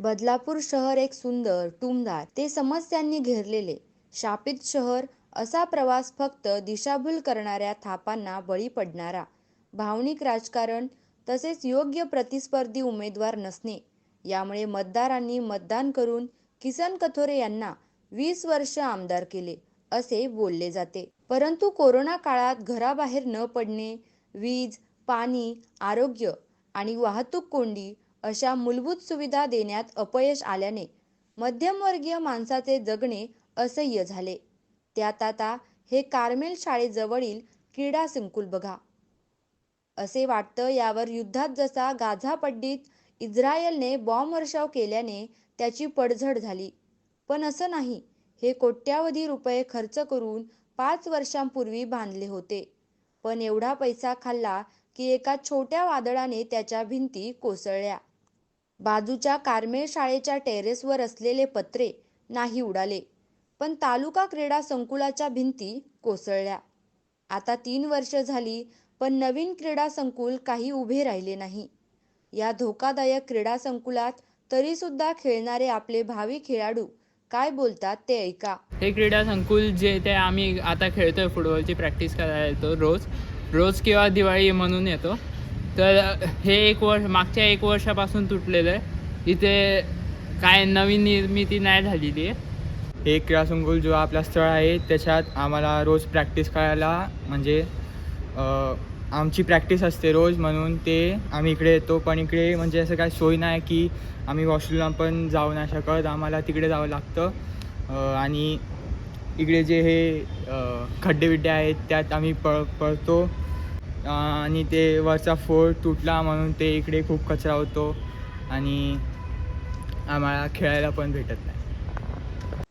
बदलापूर शहर एक सुंदर टुमदार ते समस्यांनी घेरलेले. शापित शहर असा प्रवास फक्त दिशाभूल करणाऱ्या थापांना बळी पडणारा. भावनिक राजकारण तसेच योग्य प्रतिस्पर्धी उमेदवार नसणे. यामुळे मतदारांनी मतदान करून किसन कथोरे यांना वीस वर्ष आमदार केले असे बोलले जाते. परंतु कोरोना काळात घराबाहेर न पडणे वीज पाणी आरोग्य आणि वाहतूक कोंडी अशा मूलभूत सुविधा देण्यात अपयश आल्याने मध्यमवर्गीय माणसाचे जगणे असह्य झाले. त्यात आता हे कार्मेल शाळेजवळील क्रीडा संकुल बघा. असे वाटतं यावर युद्धात जसा गाझा पड्डीत इस्रायलने बॉम्ब वर्षाव केल्याने त्याची पडझड झाली. पण असं नाही हे कोट्यावधी रुपये खर्च करून पाच वर्षांपूर्वी बांधले होते. पण एवढा पैसा खाल्ला की एका छोट्या वादळाने त्याच्या भिंती कोसळल्या. बाजूच्या कारमेळ शाळेच्या टेरेसवर असलेले पत्रे नाही उडाले. पण तालुका क्रीडा संकुलाच्या भिंती कोसळल्या. आता तीन वर्ष झाली पण नवीन क्रीडा संकुल काही उभे राहिले नाही. या धोकादायक क्रीडा संकुलात तरीसुद्धा खेळणारे आपले भावी खेळाडू काय बोलतात ते ऐका. हे क्रीडा संकुल जे ते आम्ही आता खेळतोय फुटबॉलची प्रॅक्टिस करायला येतो रोज. रोज किंवा दिवाळी म्हणून येतो. तर हे एक वर्ष मागच्या एक वर्षापासून तुटलेलं आहे. इथे काय नवीन निर्मिती नाही झालेली आहे. हे क्रीडा संकुल जो आपला स्थळ आहे त्याच्यात आम्हाला रोज प्रॅक्टिस करायला म्हणजे आमची प्रॅक्टिस असते रोज म्हणून ते आम्ही इकडे येतो. पण इकडे म्हणजे असं काही सोय नाही की आम्ही वॉशरूमला पण जाऊ नाही शकत. आम्हाला तिकडे जावं लागतं. आणि इकडे जे हे खड्डे बिड्डे आहेत त्यात आम्ही पळ पळतो. आणि ते वरचा फोर तुटला म्हणून ते इकडे खूप कचरा होतो आणि आम्हाला खेळायला पण भेटत नाही.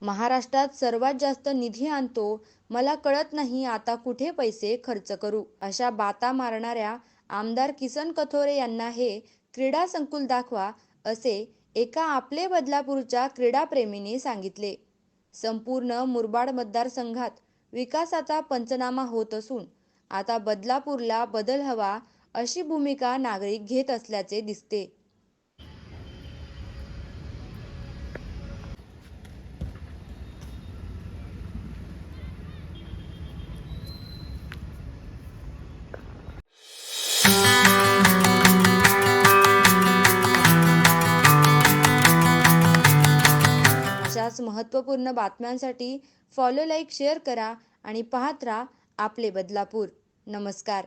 महाराष्ट्रात सर्वात जास्त निधी आणतो मला कळत नाही आता कुठे पैसे खर्च करू अशा बाता मारणाऱ्या आमदार किसन कथोरे यांना हे क्रीडा संकुल दाखवा असे एका आपले बदलापूरच्या क्रीडाप्रेमीने सांगितले. संपूर्ण मुरबाड मतदारसंघात विकासाचा पंचनामा होत असून आता बदलापूरला बदल हवा अशी भूमिका नागरिक घेत असल्याचे दिसते. अशाच महत्त्वपूर्ण बातम्यांसाठी फॉलो लाईक शेअर करा आणि पाहत राहा आपले बदलापूर. नमस्कार.